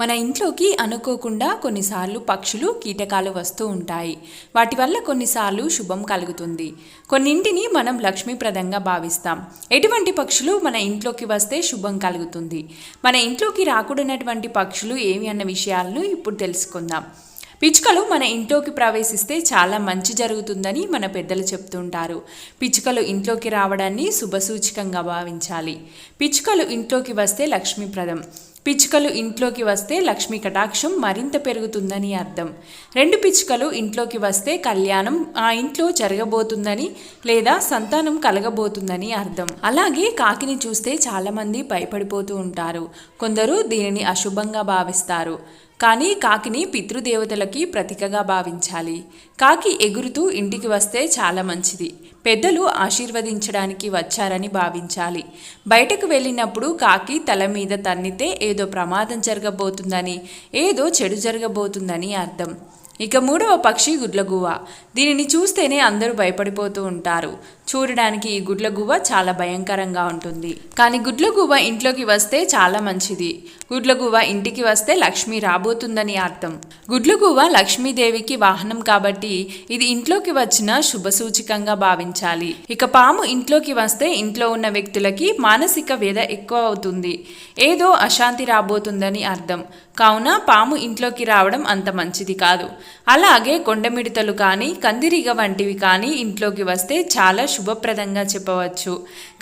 మన ఇంట్లోకి అనుకోకుండా కొన్నిసార్లు పక్షులు కీటకాలు వస్తూ ఉంటాయి. వాటి వల్ల కొన్నిసార్లు శుభం కలుగుతుంది. కొన్నింటిని మనం లక్ష్మీప్రదంగా భావిస్తాం. ఎటువంటి పక్షులు మన ఇంట్లోకి వస్తే శుభం కలుగుతుంది? మన ఇంట్లోకి రాకూడనటువంటి పక్షులు ఏమి అన్న విషయాలను ఇప్పుడు తెలుసుకుందాం. పిచ్చుకలు మన ఇంట్లోకి ప్రవేశిస్తే చాలా మంచి జరుగుతుందని మన పెద్దలు చెప్తుంటారు పిచ్చుకలు ఇంట్లోకి రావడాన్ని శుభసూచకంగా భావించాలి. పిచ్చుకలు ఇంట్లోకి వస్తే లక్ష్మీప్రదం. పిచ్చుకలు ఇంట్లోకి వస్తే లక్ష్మీ కటాక్షం మరింత పెరుగుతుందని అర్థం. రెండు పిచ్చుకలు ఇంట్లోకి వస్తే కళ్యాణం ఆ ఇంట్లో జరగబోతుందని లేదా సంతానం కలగబోతుందని అర్థం. అలాగే కాకిని చూస్తే చాలామంది భయపడిపోతూ ఉంటారు. కొందరు దీనిని అశుభంగా భావిస్తారు. కానీ కాకిని పితృదేవతలకి ప్రతీకగా భావించాలి. కాకి ఎగురుతూ ఇంటికి వస్తే చాలా మంచిది. పెద్దలు ఆశీర్వదించడానికి వచ్చారని భావించాలి. బయటకు వెళ్ళినప్పుడు కాకి తల మీద తన్నితే ఏదో ప్రమాదం జరగబోతుందని ఏదో చెడు జరగబోతుందని అర్థం. ఇక మూడవ పక్షి గుడ్లగువ దీనిని చూస్తేనే అందరూ భయపడిపోతూ ఉంటారు. చూడడానికి ఈ గుడ్లగువ్వ చాలా భయంకరంగా ఉంటుంది. కానీ గుడ్లగువ్వ ఇంట్లోకి వస్తే చాలా మంచిది. గుడ్లగువ్వ ఇంటికి వస్తే లక్ష్మి రాబోతుందని అర్థం. గుడ్లగువ్వ లక్ష్మీదేవికి వాహనం కాబట్టి ఇది ఇంట్లోకి వచ్చిన శుభసూచికంగా భావించాలి. ఇక పాము ఇంట్లోకి వస్తే ఇంట్లో ఉన్న వ్యక్తులకి మానసిక వేద ఎక్కువ అవుతుంది. ఏదో అశాంతి రాబోతుందని అర్థం. కావున పాము ఇంట్లోకి రావడం అంత మంచిది కాదు. అలాగే కొండమిడతలు కానీ కందిరిగ వంటివి కానీ ఇంట్లోకి వస్తే చాలా శుభప్రదంగా చెప్పవచ్చు.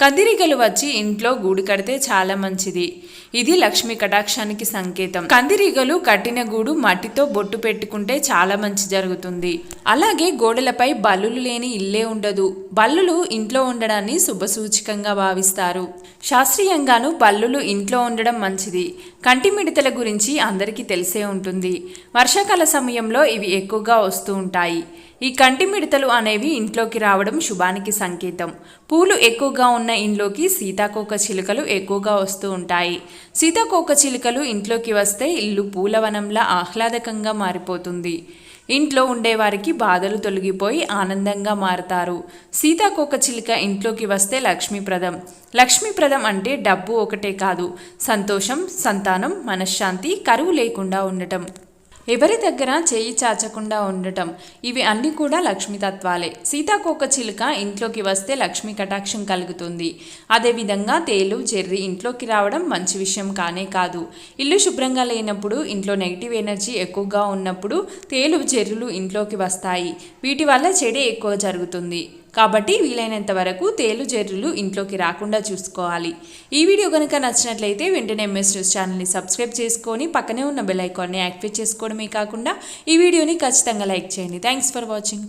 కందిరీగలు వచ్చి ఇంట్లో గూడు కడితే చాలా మంచిది. ఇది లక్ష్మి కటాక్షానికి సంకేతం. కందిరీగలు కట్టిన గూడు మట్టితో బొట్టు పెట్టుకుంటే చాలా మంచి జరుగుతుంది. అలాగే గోడలపై బల్లులు లేని ఇల్లే ఉండదు. బల్లులు ఇంట్లో ఉండడాన్ని శుభసూచకంగా భావిస్తారు. శాస్త్రీయంగాను బల్లులు ఇంట్లో ఉండడం మంచిది. కంటి మిడతల గురించి అందరికీ తెలిసే ఉంటుంది. వర్షాకాల సమయంలో ఇవి ఎక్కువగా వస్తూ ఉంటాయి. ఈ కంటి మిడతలు అనేవి ఇంట్లోకి రావడం శుభానికి సంకేతం. పూలు ఎక్కువగా ఉన్న ఇంట్లోకి సీతాకోక చిలుకలు ఎక్కువగా వస్తూ ఉంటాయి. సీతాకోక చిలుకలు ఇంట్లోకి వస్తే ఇల్లు పూలవనంలా ఆహ్లాదకంగా మారిపోతుంది. ఇంట్లో ఉండేవారికి బాధలు తొలగిపోయి ఆనందంగా మారతారు. సీతాకోక చిలుక ఇంట్లోకి వస్తే లక్ష్మీప్రదం. లక్ష్మీప్రదం అంటే డబ్బు ఒకటే కాదు సంతోషం సంతానం మనశ్శాంతి కరువు లేకుండా ఉండటం. ఎవరి దగ్గర చేయి చాచకుండా ఉండటం? ఇవి అన్నీ కూడా లక్ష్మీతత్వాలే సీతాకోక చిలుక ఇంట్లోకి వస్తే లక్ష్మీ కటాక్షం కలుగుతుంది. అదేవిధంగా తేలు చెర్రి ఇంట్లోకి రావడం మంచి విషయం కానే కాదు. ఇల్లు శుభ్రంగా లేనప్పుడు ఇంట్లో నెగిటివ్ ఎనర్జీ ఎక్కువగా ఉన్నప్పుడు తేలు చెర్రులు ఇంట్లోకి వస్తాయి. వీటి వల్ల చెడే ఎక్కువ జరుగుతుంది. కాబట్టి వీలైనంత వరకు తేలు జెర్రులు ఇంట్లోకి రాకుండా చూసుకోవాలి. ఈ వీడియో కనుక నచ్చినట్లయితే వెంటనే ఎంఎస్ న్యూస్ ఛానల్ని సబ్స్క్రైబ్ చేసుకొని పక్కనే ఉన్న బెల్ ఐకాన్ని యాక్టివేట్ చేసుకోవడమే కాకుండా ఈ వీడియోని ఖచ్చితంగా లైక్ చేయండి. Thanks for watching.